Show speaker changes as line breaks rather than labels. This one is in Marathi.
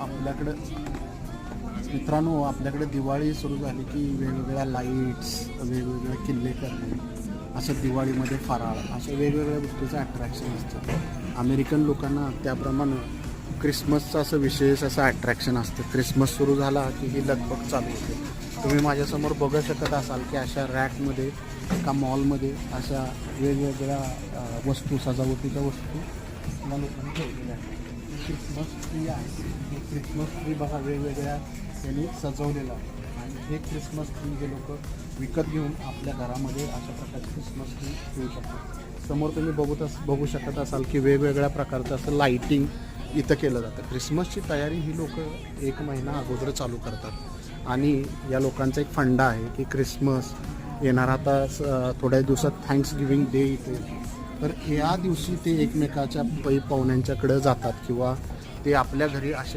आपल्याकडं मित्रांनो आपल्याकडे दिवाळी सुरू झाली की वेगवेगळ्या लाईट्स वेगवेगळे किल्ले करणे असं दिवाळीमध्ये फराळ अशा वेगवेगळ्या गोष्टीचं अट्रॅक्शन असतं. अमेरिकन लोकांना त्याप्रमाणे क्रिसमसचं असं विशेष असं अट्रॅक्शन असतं. क्रिसमस सुरू झाला की ही लगबग चालू होते. तुम्ही माझ्यासमोर बघू शकत असाल की अशा रॅकमध्ये एका मॉलमध्ये अशा वेगवेगळ्या वस्तू सजावटीच्या वस्तू या लोकांनी ठेवलेल्या आहेत. क्रिसमस ट्री आहे. हे क्रिसमस ट्री बघा वेगवेगळ्या त्यांनी सजवलेलं आहे. आणि हे क्रिसमस ट्री हे लोक विकत घेऊन आपल्या घरामध्ये अशा प्रकारचे क्रिसमस ट्री ठेवू शकतात. समोर तुम्ही बघत अस बघू शकत असाल की वेगवेगळ्या प्रकारचं असं लाईटिंग इथं केलं जातं. क्रिसमसची तयारी ही लोक एक महिना अगोदर चालू करतात. आणि या लोकांचा एक फंडा आहे की क्रिसमस येणार आता स- थोड्या दिवसात थँक्स गिविंग डे इथे. तर या दिवशी ते एकमेकाच्या पै पाहुण्यांच्याकडं जातात किंवा ते आपल्या घरी असे